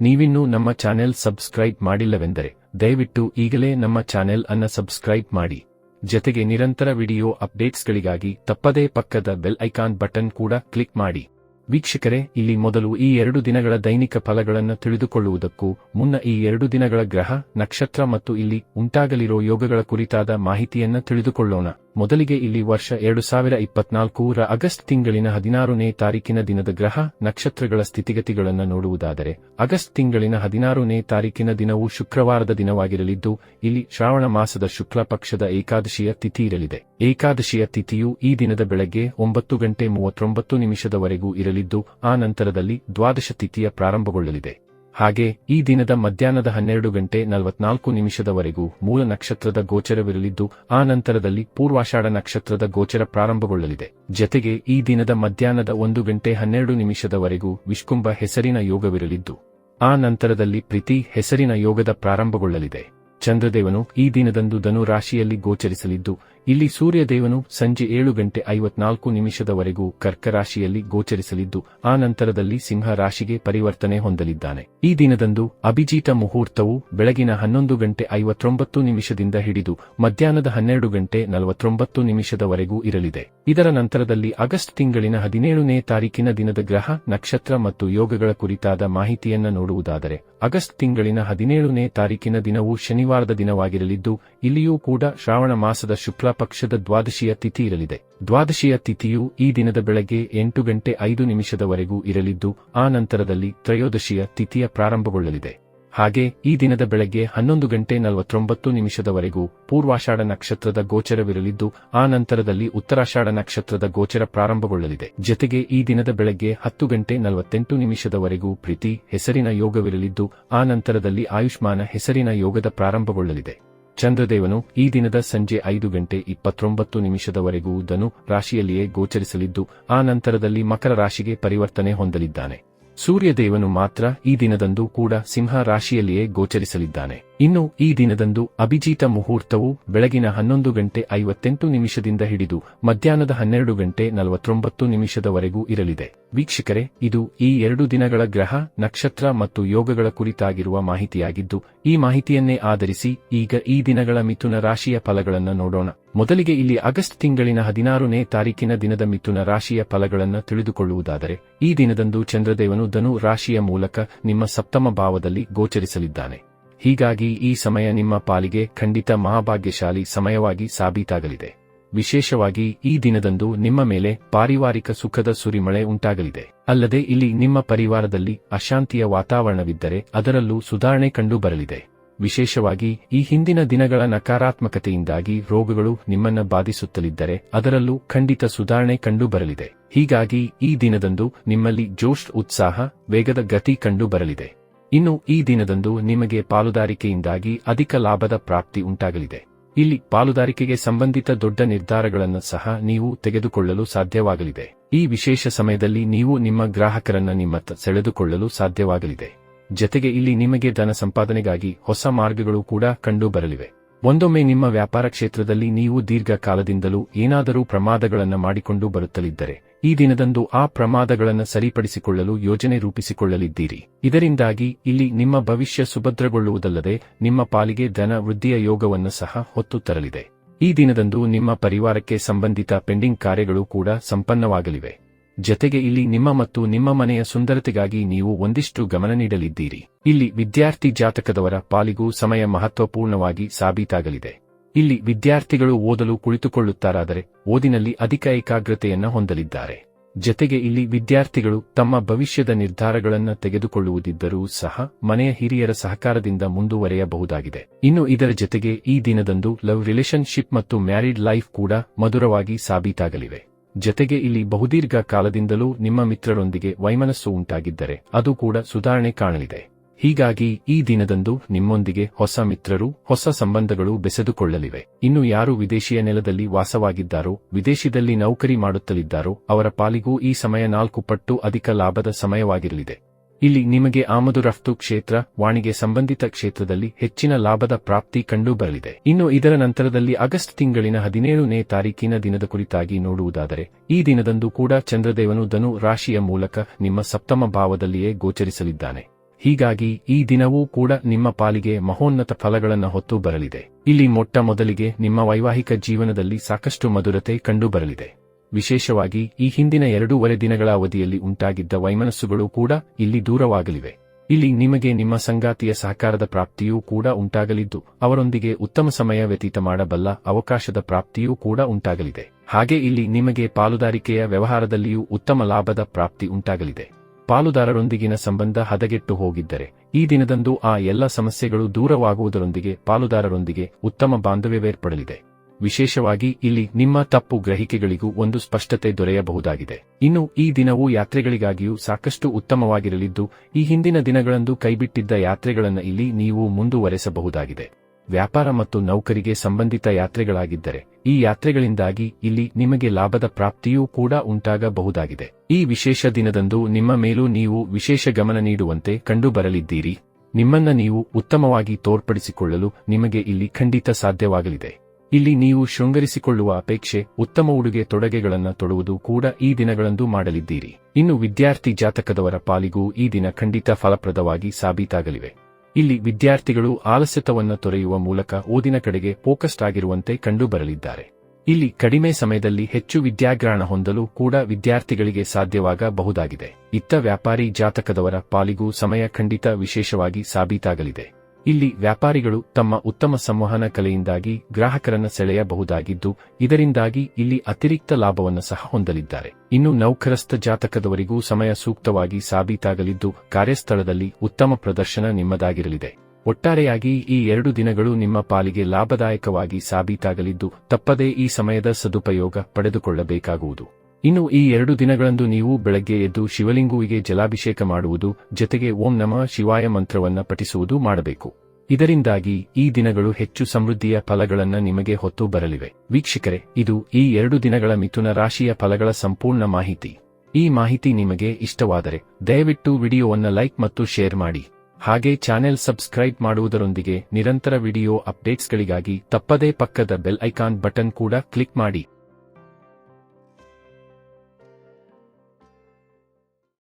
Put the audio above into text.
ನೀವಿನ್ನೂ ನಮ್ಮ channel subscribe ಮಾಡಿಲ್ಲವೆಂದರೆ ದಯವಿಟ್ಟು ಈಗಲೇ ನಮ್ಮ ಚಾನೆಲ್ ಅನ್ನ ಸಬ್ಸ್ಕ್ರೈಬ್ ಮಾಡಿ. ಜತೆಗೆ ನಿರಂತರ ವಿಡಿಯೋ ಅಪ್ಡೇಟ್ಸ್ಗಳಿಗಾಗಿ ತಪ್ಪದೇ ಪಕ್ಕದ ಬೆಲ್ ಐಕಾನ್ ಬಟನ್ ಕೂಡ ಕ್ಲಿಕ್ ಮಾಡಿ. ವೀಕ್ಷಕರೇ, ಇಲ್ಲಿ ಮೊದಲು ಈ ಎರಡು ದಿನಗಳ ದೈನಿಕ ಫಲಗಳನ್ನು ತಿಳಿದುಕೊಳ್ಳುವುದಕ್ಕೂ ಮುನ್ನ ಈ ಎರಡು ದಿನಗಳ ಗ್ರಹ, ನಕ್ಷತ್ರ ಮತ್ತು ಇಲ್ಲಿ ಉಂಟಾಗಲಿರೋ ಯೋಗಗಳ ಕುರಿತಾದ ಮಾಹಿತಿಯನ್ನು ತಿಳಿದುಕೊಳ್ಳೋಣ. ಮೊದಲಿಗೆ ಇಲ್ಲಿ ವರ್ಷ ಎರಡು ಸಾವಿರ ಇಪ್ಪತ್ನಾಲ್ಕೂರ ಆಗಸ್ಟ್ ತಿಂಗಳಿನ ಹದಿನಾರನೇ ತಾರೀಕಿನ ದಿನದ ಗ್ರಹ, ನಕ್ಷತ್ರಗಳ ಸ್ಥಿತಿಗತಿಗಳನ್ನು ನೋಡುವುದಾದರೆ, ಆಗಸ್ಟ್ ತಿಂಗಳಿನ ಹದಿನಾರನೇ ತಾರೀಕಿನ ದಿನವು ಶುಕ್ರವಾರದ ದಿನವಾಗಿರಲಿದ್ದು, ಇಲ್ಲಿ ಶ್ರಾವಣ ಮಾಸದ ಶುಕ್ಲ ಪಕ್ಷದ ಏಕಾದಶಿಯ ತಿಥಿ ಇರಲಿದೆ. ಏಕಾದಶಿಯ ತಿಥಿಯು ಈ ದಿನದ ಬೆಳಗ್ಗೆ ಒಂಬತ್ತು ಗಂಟೆ ಮೂವತ್ತೊಂಬತ್ತು ನಿಮಿಷದವರೆಗೂ ಇರಲಿದ್ದು, ಆ ನಂತರದಲ್ಲಿ ದ್ವಾದಶ ತಿಥಿಯ ಪ್ರಾರಂಭಗೊಳ್ಳಲಿದೆ. ಹಾಗೆ, ಈ ದಿನದ ಮಧ್ಯಾಹ್ನದ ಹನ್ನೆರಡು ಗಂಟೆ ನಲವತ್ನಾಲ್ಕು ನಿಮಿಷದವರೆಗೂ ಮೂಲ ನಕ್ಷತ್ರದ ಗೋಚರವಿರಲಿದ್ದು, ಆ ನಂತರದಲ್ಲಿ ಪೂರ್ವಾಷಾಢ ನಕ್ಷತ್ರದ ಗೋಚರ ಪ್ರಾರಂಭಗೊಳ್ಳಲಿದೆ. ಜತೆಗೆ, ಈ ದಿನದ ಮಧ್ಯಾಹ್ನದ ಒಂದು ಗಂಟೆ ಹನ್ನೆರಡು ನಿಮಿಷದವರೆಗೂ ವಿಷ್ಕುಂಭ ಹೆಸರಿನ ಯೋಗವಿರಲಿದ್ದು, ಆ ನಂತರದಲ್ಲಿ ಪ್ರೀತಿ ಹೆಸರಿನ ಯೋಗದ ಪ್ರಾರಂಭಗೊಳ್ಳಲಿದೆ. ಚಂದ್ರದೇವನು ಈ ದಿನದಂದು ಧನು ರಾಶಿಯಲ್ಲಿ ಗೋಚರಿಸಲಿದ್ದು ಇಲ್ಲಿ ಸೂರ್ಯದೇವನು ಸಂಜೆ ಏಳು ಗಂಟೆ ಐವತ್ನಾಲ್ಕು ನಿಮಿಷದವರೆಗೂ ಕರ್ಕರಾಶಿಯಲ್ಲಿ ಗೋಚರಿಸಲಿದ್ದು, ಆ ನಂತರದಲ್ಲಿ ಸಿಂಹ ರಾಶಿಗೆ ಪರಿವರ್ತನೆ ಹೊಂದಲಿದ್ದಾನೆ. ಈ ದಿನದಂದು ಅಭಿಜೀತ ಮುಹೂರ್ತವು ಬೆಳಗಿನ ಹನ್ನೊಂದು ಗಂಟೆ ಐವತ್ತೊಂಬತ್ತು ನಿಮಿಷದಿಂದ ಹಿಡಿದು, ಮಧ್ಯಾಹ್ನದ ಹನ್ನೆರಡು ಗಂಟೆ ನಲವತ್ತೊಂಬತ್ತು ನಿಮಿಷದವರೆಗೂ ಇರಲಿದೆ. ಇದರ ನಂತರದಲ್ಲಿ ಆಗಸ್ಟ್ ತಿಂಗಳಿನ ಹದಿನೇಳನೇ ತಾರೀಕಿನ ದಿನದ ಗ್ರಹ, ನಕ್ಷತ್ರ ಮತ್ತು ಯೋಗಗಳ ಕುರಿತಾದ ಮಾಹಿತಿಯನ್ನು ನೋಡುವುದಾದರೆ, ಆಗಸ್ಟ್ ತಿಂಗಳಿನ ಹದಿನೇಳನೇ ತಾರೀಕಿನ ದಿನವು ಶನಿವಾರದ ದಿನವಾಗಿರಲಿದ್ದು, ಇಲ್ಲಿಯೂ ಕೂಡ ಶ್ರಾವಣ ಮಾಸದ ಶುಕ್ಲ ಪಕ್ಷದ ದ್ವಾದಶಿಯ ತಿಥಿ ಇರಲಿದೆ. ದ್ವಾದಶಿಯ ತಿಥಿಯು ಈ ದಿನದ ಬೆಳಗ್ಗೆ ಎಂಟು ಗಂಟೆ ಐದು ನಿಮಿಷದವರೆಗೂ ಇರಲಿದ್ದು, ಆ ನಂತರದಲ್ಲಿ ತ್ರಯೋದಶಿಯ ತಿಥಿಯ ಪ್ರಾರಂಭಗೊಳ್ಳಲಿದೆ. ಹಾಗೆ ಈ ದಿನದ ಬೆಳಗ್ಗೆ ಹನ್ನೊಂದು ಗಂಟೆ ನಲವತ್ತೊಂಬತ್ತು ನಿಮಿಷದವರೆಗೂ ಪೂರ್ವಾಷಾಢ ನಕ್ಷತ್ರದ ಗೋಚರವಿರಲಿದ್ದು, ಆ ನಂತರದಲ್ಲಿ ಉತ್ತರಾಷಾಢ ನಕ್ಷತ್ರದ ಗೋಚರ ಪ್ರಾರಂಭಗೊಳ್ಳಲಿದೆ. ಜತೆಗೆ ಈ ದಿನದ ಬೆಳಗ್ಗೆ ಹತ್ತು ಗಂಟೆ ನಲವತ್ತೆಂಟು ನಿಮಿಷದವರೆಗೂ ಪ್ರೀತಿ, ಹೆಸರಿನ ಯೋಗವಿರಲಿದ್ದು, ಆ ನಂತರದಲ್ಲಿ ಆಯುಷ್ಮಾನ, ಹೆಸರಿನ ಯೋಗದ ಪ್ರಾರಂಭಗೊಳ್ಳಲಿದೆ. ಚಂದ್ರದೇವನು ಈ ದಿನದ ಸಂಜೆ ಐದು ಗಂಟೆ ಇಪ್ಪತ್ತೊಂಬತ್ತು ನಿಮಿಷದವರೆಗೂ ಧನು ರಾಶಿಯಲ್ಲಿಯೇ ಗೋಚರಿಸಲಿದ್ದು, ಆ ನಂತರದಲ್ಲಿ ಮಕರ ರಾಶಿಗೆ ಪರಿವರ್ತನೆ ಹೊಂದಲಿದ್ದಾನೆ. ಸೂರ್ಯದೇವನು ಮಾತ್ರ ಈ ದಿನದಂದು ಕೂಡ ಸಿಂಹ ರಾಶಿಯಲ್ಲಿಯೇ ಗೋಚರಿಸಲಿದ್ದಾನೆ. ಇನ್ನು ಈ ದಿನದಂದು ಅಭಿಜೀತ ಮುಹೂರ್ತವು ಬೆಳಗಿನ ಹನ್ನೊಂದು ಗಂಟೆ ಐವತ್ತೆಂಟು ನಿಮಿಷದಿಂದ ಹಿಡಿದು ಮಧ್ಯಾಹ್ನದ ಹನ್ನೆರಡು ಗಂಟೆ ನಲವತ್ತೊಂಬತ್ತು ನಿಮಿಷದವರೆಗೂ ಇರಲಿದೆ. ವೀಕ್ಷಕರೇ, ಇದು ಈ ಎರಡು ದಿನಗಳ ಗ್ರಹ, ನಕ್ಷತ್ರ ಮತ್ತು ಯೋಗಗಳ ಕುರಿತಾಗಿರುವ ಮಾಹಿತಿಯಾಗಿದ್ದು, ಈ ಮಾಹಿತಿಯನ್ನೇ ಆಧರಿಸಿ ಈಗ ಈ ದಿನಗಳ ಮಿಥುನ ರಾಶಿಯ ಫಲಗಳನ್ನು ನೋಡೋಣ. ಮೊದಲಿಗೆ ಇಲ್ಲಿ ಆಗಸ್ಟ್ ತಿಂಗಳಿನ ಹದಿನಾರನೇ ತಾರೀಕಿನ ದಿನದ ಮಿಥುನ ರಾಶಿಯ ಫಲಗಳನ್ನು ತಿಳಿದುಕೊಳ್ಳುವುದಾದರೆ, ಈ ದಿನದಂದು ಚಂದ್ರದೇವನು ಧನು ರಾಶಿಯ ಮೂಲಕ ನಿಮ್ಮ ಸಪ್ತಮ ಭಾವದಲ್ಲಿ ಗೋಚರಿಸಲಿದ್ದಾನೆ. ಹೀಗಾಗಿ ಈ ಸಮಯ ನಿಮ್ಮ ಪಾಲಿಗೆ ಖಂಡಿತ ಮಹಾಭಾಗ್ಯಶಾಲಿ ಸಮಯವಾಗಿ ಸಾಬೀತಾಗಲಿದೆ. ವಿಶೇಷವಾಗಿ ಈ ದಿನದಂದು ನಿಮ್ಮ ಮೇಲೆ ಪಾರಿವಾರಿಕ ಸುಖದ ಸುರಿಮಳೆ ಉಂಟಾಗಲಿದೆ. ಅಲ್ಲದೆ ಇಲ್ಲಿ ನಿಮ್ಮ ಪರಿವಾರದಲ್ಲಿ ಅಶಾಂತಿಯ ವಾತಾವರಣವಿದ್ದರೆ ಅದರಲ್ಲೂ ಸುಧಾರಣೆ ಕಂಡು ಬರಲಿದೆ ವಿಶೇಷವಾಗಿ ಈ ಹಿಂದಿನ ದಿನಗಳ ನಕಾರಾತ್ಮಕತೆಯಿಂದಾಗಿ ರೋಗಗಳು ನಿಮ್ಮನ್ನ ಬಾಧಿಸುತ್ತಲಿದ್ದರೆ ಅದರಲ್ಲೂ ಖಂಡಿತ ಸುಧಾರಣೆ ಕಂಡು ಬರಲಿದೆ ಹೀಗಾಗಿ ಈ ದಿನದಂದು ನಿಮ್ಮಲ್ಲಿ ಜೋಶ್, ಉತ್ಸಾಹ, ವೇಗದ ಗತಿ ಕಂಡು ಬರಲಿದೆ ಇನ್ನು ಈ ದಿನದಂದು ನಿಮಗೆ ಪಾಲುದಾರಿಕೆಯಿಂದಾಗಿ ಅಧಿಕ ಲಾಭದ ಪ್ರಾಪ್ತಿ ಉಂಟಾಗಲಿದೆ. ಇಲ್ಲಿ ಪಾಲುದಾರಿಕೆಗೆ ಸಂಬಂಧಿತ ದೊಡ್ಡ ನಿರ್ಧಾರಗಳನ್ನು ಸಹ ನೀವು ತೆಗೆದುಕೊಳ್ಳಲು ಸಾಧ್ಯವಾಗಲಿದೆ. ಈ ವಿಶೇಷ ಸಮಯದಲ್ಲಿ ನೀವು ನಿಮ್ಮ ಗ್ರಾಹಕರನ್ನ ನಿಮ್ಮತ್ತ ಸೆಳೆದುಕೊಳ್ಳಲು ಸಾಧ್ಯವಾಗಲಿದೆ. ಜತೆಗೆ ಇಲ್ಲಿ ನಿಮಗೆ ಧನ ಸಂಪಾದನೆಗಾಗಿ ಹೊಸ ಮಾರ್ಗಗಳು ಕೂಡ ಕಂಡು ಬರಲಿವೆ ಒಂದೊಮ್ಮೆ ನಿಮ್ಮ ವ್ಯಾಪಾರ ಕ್ಷೇತ್ರದಲ್ಲಿ ನೀವು ದೀರ್ಘಕಾಲದಿಂದಲೂ ಏನಾದರೂ ಪ್ರಮಾದಗಳನ್ನು ಮಾಡಿಕೊಂಡು ಬರುತ್ತಲಿದ್ದರೆ ಈ ದಿನದಂದು ಆ ಪ್ರಮಾದಗಳನ್ನು ಸರಿಪಡಿಸಿಕೊಳ್ಳಲು ಯೋಜನೆ ರೂಪಿಸಿಕೊಳ್ಳಲಿದ್ದೀರಿ. ಇದರಿಂದಾಗಿ ಇಲ್ಲಿ ನಿಮ್ಮ ಭವಿಷ್ಯ ಸುಭದ್ರಗೊಳ್ಳುವುದಲ್ಲದೆ ನಿಮ್ಮ ಪಾಲಿಗೆ ಧನ ವೃದ್ಧಿಯ ಯೋಗವನ್ನು ಸಹ ಹೊತ್ತು ತರಲಿದೆ. ಈ ದಿನದಂದು ನಿಮ್ಮ ಪರಿವಾರಕ್ಕೆ ಸಂಬಂಧಿತ ಪೆಂಡಿಂಗ್ ಕಾರ್ಯಗಳು ಕೂಡ ಸಂಪನ್ನವಾಗಲಿವೆ. ಜತೆಗೆ ಇಲ್ಲಿ ನಿಮ್ಮ ಮತ್ತು ನಿಮ್ಮ ಮನೆಯ ಸುಂದರತೆಗಾಗಿ ನೀವು ಒಂದಿಷ್ಟು ಗಮನ ನೀಡಲಿದ್ದೀರಿ. ಇಲ್ಲಿ ವಿದ್ಯಾರ್ಥಿ ಜಾತಕದವರ ಪಾಲಿಗೂ ಸಮಯ ಮಹತ್ವಪೂರ್ಣವಾಗಿ ಸಾಬೀತಾಗಲಿದೆ. ಇಲ್ಲಿ ವಿದ್ಯಾರ್ಥಿಗಳು ಓದಲು ಕುಳಿತುಕೊಳ್ಳುತ್ತಾರಾದರೆ ಓದಿನಲ್ಲಿ ಅಧಿಕ ಏಕಾಗ್ರತೆಯನ್ನು ಹೊಂದಲಿದ್ದಾರೆ. ಜತೆಗೆ ಇಲ್ಲಿ ವಿದ್ಯಾರ್ಥಿಗಳು ತಮ್ಮ ಭವಿಷ್ಯದ ನಿರ್ಧಾರಗಳನ್ನು ತೆಗೆದುಕೊಳ್ಳುವುದಿದ್ದರೂ ಸಹ ಮನೆಯ ಹಿರಿಯರ ಸಹಕಾರದಿಂದ ಮುಂದುವರೆಯಬಹುದಾಗಿದೆ. ಇನ್ನು ಇದರ ಜತೆಗೆ ಈ ದಿನದಂದು ಲವ್ ರಿಲೇಶನ್ಶಿಪ್ ಮತ್ತು ಮ್ಯಾರಿಡ್ ಲೈಫ್ ಕೂಡ ಮಧುರವಾಗಿ ಸಾಬೀತಾಗಲಿವೆ. ಜತೆಗೆ ಇಲ್ಲಿ ಬಹುದೀರ್ಘ ಕಾಲದಿಂದಲೂ ನಿಮ್ಮ ಮಿತ್ರರೊಂದಿಗೆ ವೈಮನಸ್ಸು ಉಂಟಾಗಿದ್ದರೆ ಅದು ಕೂಡ ಸುಧಾರಣೆ ಕಾಣಲಿದೆ. ಹೀಗಾಗಿ ಈ ದಿನದಂದು ನಿಮ್ಮೊಂದಿಗೆ ಹೊಸ ಮಿತ್ರರು, ಹೊಸ ಸಂಬಂಧಗಳು ಬೆಸೆದುಕೊಳ್ಳಲಿವೆ. ಇನ್ನು ಯಾರು ವಿದೇಶಿಯ ನೆಲದಲ್ಲಿ ವಾಸವಾಗಿದ್ದಾರೋ, ವಿದೇಶದಲ್ಲಿ ನೌಕರಿ ಮಾಡುತ್ತಲಿದ್ದಾರೋ, ಅವರ ಪಾಲಿಗೂ ಈ ಸಮಯ ನಾಲ್ಕು ಪಟ್ಟು ಅಧಿಕ ಲಾಭದ ಸಮಯವಾಗಿರಲಿದೆ. ಇಲ್ಲಿ ನಿಮಗೆ ಆಮದು ರಫ್ತು ಕ್ಷೇತ್ರ ವಾಣಿಗೆ ಸಂಬಂಧಿತ ಕ್ಷೇತ್ರದಲ್ಲಿ ಹೆಚ್ಚಿನ ಲಾಭದ ಪ್ರಾಪ್ತಿ ಕಂಡುಬರಲಿದೆ. ಇನ್ನು ಇದರ ನಂತರದಲ್ಲಿ ಆಗಸ್ಟ್ ತಿಂಗಳಿನ ಹದಿನೇಳನೇ ತಾರೀಕಿನ ದಿನದ ಕುರಿತಾಗಿ ನೋಡುವುದಾದರೆ, ಈ ದಿನದಂದು ಕೂಡ ಚಂದ್ರದೇವನು ಧನು ರಾಶಿಯ ಮೂಲಕ ನಿಮ್ಮ ಸಪ್ತಮ ಭಾವದಲ್ಲಿಯೇ ಗೋಚರಿಸಲಿದ್ದಾನೆ. ಹೀಗಾಗಿ ಈ ದಿನವೂ ಕೂಡ ನಿಮ್ಮ ಪಾಲಿಗೆ ಮಹೋನ್ನತ ಫಲಗಳನ್ನು ಹೊತ್ತು ಬರಲಿದೆ. ಇಲ್ಲಿ ಮೊಟ್ಟ ಮೊದಲಿಗೆ ನಿಮ್ಮ ವೈವಾಹಿಕ ಜೀವನದಲ್ಲಿ ಸಾಕಷ್ಟು ಮಧುರತೆ ಕಂಡುಬರಲಿದೆ ವಿಶೇಷವಾಗಿ ಈ ಹಿಂದಿನ ಎರಡೂವರೆ ದಿನಗಳ ಅವಧಿಯಲ್ಲಿ ಉಂಟಾಗಿದ್ದ ವೈಮನಸ್ಸುಗಳು ಕೂಡ ಇಲ್ಲಿ ದೂರವಾಗಲಿವೆ. ಇಲ್ಲಿ ನಿಮಗೆ ನಿಮ್ಮ ಸಂಗಾತಿಯ ಸಹಕಾರದ ಪ್ರಾಪ್ತಿಯೂ ಕೂಡ ಉಂಟಾಗಲಿದ್ದು, ಅವರೊಂದಿಗೆ ಉತ್ತಮ ಸಮಯ ವ್ಯತೀತ ಮಾಡಬಲ್ಲ ಅವಕಾಶದ ಪ್ರಾಪ್ತಿಯೂ ಕೂಡ ಉಂಟಾಗಲಿದೆ. ಹಾಗೆ ಇಲ್ಲಿ ನಿಮಗೆ ಪಾಲುದಾರಿಕೆಯ ವ್ಯವಹಾರದಲ್ಲಿಯೂ ಉತ್ತಮ ಲಾಭದ ಪ್ರಾಪ್ತಿ ಉಂಟಾಗಲಿದೆ. ಪಾಲುದಾರರೊಂದಿಗಿನ ಸಂಬಂಧ ಹದಗೆಟ್ಟು ಹೋಗಿದ್ದರೆ, ಈ ದಿನದಂದು ಆ ಎಲ್ಲ ಸಮಸ್ಯೆಗಳು ದೂರವಾಗುವುದರೊಂದಿಗೆ ಪಾಲುದಾರರೊಂದಿಗೆ ಉತ್ತಮ ಬಾಂಧವ್ಯವೇರ್ಪಡಲಿದೆ. ವಿಶೇಷವಾಗಿ ಇಲ್ಲಿ ನಿಮ್ಮ ತಪ್ಪು ಗ್ರಹಿಕೆಗಳಿಗೂ ಒಂದು ಸ್ಪಷ್ಟತೆ ದೊರೆಯಬಹುದಾಗಿದೆ. ಇನ್ನು ಈ ದಿನವು ಯಾತ್ರೆಗಳಿಗಾಗಿಯೂ ಸಾಕಷ್ಟು ಉತ್ತಮವಾಗಿರಲಿದ್ದು, ಈ ಹಿಂದಿನ ದಿನಗಳಂದು ಕೈಬಿಟ್ಟಿದ್ದ ಯಾತ್ರೆಗಳನ್ನು ಇಲ್ಲಿ ನೀವು ಮುಂದುವರೆಸಬಹುದಾಗಿದೆ. ವ್ಯಾಪಾರ ಮತ್ತು ನೌಕರಿಗೆ ಸಂಬಂಧಿತ ಯಾತ್ರೆಗಳಾಗಿದ್ದರೆ, ಈ ಯಾತ್ರೆಗಳಿಂದಾಗಿ ಇಲ್ಲಿ ನಿಮಗೆ ಲಾಭದ ಪ್ರಾಪ್ತಿಯೂ ಕೂಡ ಉಂಟಾಗಬಹುದಾಗಿದೆ. ಈ ವಿಶೇಷ ದಿನದಂದು ನಿಮ್ಮ ಮೇಲೂ ನೀವು ವಿಶೇಷ ಗಮನ ನೀಡುವಂತೆ ಕಂಡುಬರಲಿದ್ದೀರಿ. ನಿಮ್ಮನ್ನ ನೀವು ಉತ್ತಮವಾಗಿ ತೋರ್ಪಡಿಸಿಕೊಳ್ಳಲು ನಿಮಗೆ ಇಲ್ಲಿ ಖಂಡಿತ ಸಾಧ್ಯವಾಗಲಿದೆ. ಇಲ್ಲಿ ನೀವು ಶೃಂಗರಿಸಿಕೊಳ್ಳುವ ಅಪೇಕ್ಷೆ, ಉತ್ತಮ ಉಡುಗೆ ತೊಡಗೆಗಳನ್ನು ತೊಡುವುದು ಕೂಡ ಈ ದಿನಗಳಂದು ಮಾಡಲಿದ್ದೀರಿ. ಇನ್ನು ವಿದ್ಯಾರ್ಥಿ ಜಾತಕದವರ ಪಾಲಿಗೂ ಈ ದಿನ ಖಂಡಿತ ಫಲಪ್ರದವಾಗಿ ಸಾಬೀತಾಗಲಿವೆ. ಇಲ್ಲಿ ವಿದ್ಯಾರ್ಥಿಗಳು ಆಲಸ್ಯತವನ್ನು ತೊರೆಯುವ ಮೂಲಕ ಓದಿನ ಕಡೆಗೆ ಫೋಕಸ್ಡ್ ಆಗಿರುವಂತೆ ಕಂಡುಬರಲಿದ್ದಾರೆ. ಇಲ್ಲಿ ಕಡಿಮೆ ಸಮಯದಲ್ಲಿ ಹೆಚ್ಚು ವಿದ್ಯಾಗ್ರಹಣ ಹೊಂದಲು ಕೂಡ ವಿದ್ಯಾರ್ಥಿಗಳಿಗೆ ಸಾಧ್ಯವಾಗಬಹುದಾಗಿದೆ. ಇತ್ತ ವ್ಯಾಪಾರಿ ಜಾತಕದವರ ಪಾಲಿಗೂ ಸಮಯ ಖಂಡಿತ ವಿಶೇಷವಾಗಿ ಸಾಬೀತಾಗಲಿದೆ. ಇಲ್ಲಿ ವ್ಯಾಪಾರಿಗಳು ತಮ್ಮ ಉತ್ತಮ ಸಂವಹನ ಕಲೆಯಿಂದಾಗಿ ಗ್ರಾಹಕರನ್ನು ಸೆಳೆಯಬಹುದಾಗಿದ್ದು, ಇದರಿಂದಾಗಿ ಇಲ್ಲಿ ಅತಿರಿಕ್ತ ಲಾಭವನ್ನು ಸಹ ಹೊಂದಲಿದ್ದಾರೆ. ಇನ್ನು ನೌಕರಸ್ಥ ಜಾತಕದವರಿಗೂ ಸಮಯ ಸೂಕ್ತವಾಗಿ ಸಾಬೀತಾಗಲಿದ್ದು, ಕಾರ್ಯಸ್ಥಳದಲ್ಲಿ ಉತ್ತಮ ಪ್ರದರ್ಶನ ನಿಮ್ಮದಾಗಿರಲಿದೆ. ಒಟ್ಟಾರೆಯಾಗಿ ಈ ಎರಡು ದಿನಗಳು ನಿಮ್ಮ ಪಾಲಿಗೆ ಲಾಭದಾಯಕವಾಗಿ ಸಾಬೀತಾಗಲಿದ್ದು, ತಪ್ಪದೇ ಈ ಸಮಯದ ಸದುಪಯೋಗ ಪಡೆದುಕೊಳ್ಳಬೇಕಾಗುವುದು. ಇನ್ನು ಈ ಎರಡು ದಿನಗಳಂದು ನೀವು ಬೆಳಗ್ಗೆ ಎದ್ದು ಶಿವಲಿಂಗುವಿಗೆ ಜಲಾಭಿಷೇಕ ಮಾಡುವುದು, ಜೊತೆಗೆ ಓಂ ನಮಃ ಶಿವಾಯ ಮಂತ್ರವನ್ನ ಪಠಿಸುವುದು ಮಾಡಬೇಕು. ಇದರಿಂದಾಗಿ ಈ ದಿನಗಳು ಹೆಚ್ಚು ಸಮೃದ್ಧಿಯ ಫಲಗಳನ್ನು ನಿಮಗೆ ಹೊತ್ತು ಬರಲಿವೆ. ವೀಕ್ಷಕರೇ, ಇದು ಈ ಎರಡು ದಿನಗಳ ಮಿಥುನ ರಾಶಿಯ ಫಲಗಳ ಸಂಪೂರ್ಣ ಮಾಹಿತಿ. ಈ ಮಾಹಿತಿ ನಿಮಗೆ ಇಷ್ಟವಾದರೆ ದಯವಿಟ್ಟು ವಿಡಿಯೋವನ್ನ ಲೈಕ್ ಮತ್ತು ಶೇರ್ ಮಾಡಿ. ಹಾಗೆ ಚಾನೆಲ್ ಸಬ್ಸ್ಕ್ರೈಬ್ ಮಾಡುವುದರೊಂದಿಗೆ ನಿರಂತರ ವಿಡಿಯೋ ಅಪ್ಡೇಟ್ಸ್ಗಳಿಗಾಗಿ ತಪ್ಪದೇ ಪಕ್ಕದ ಬೆಲ್ ಐಕಾನ್ ಬಟನ್ ಕೂಡ ಕ್ಲಿಕ್ ಮಾಡಿ.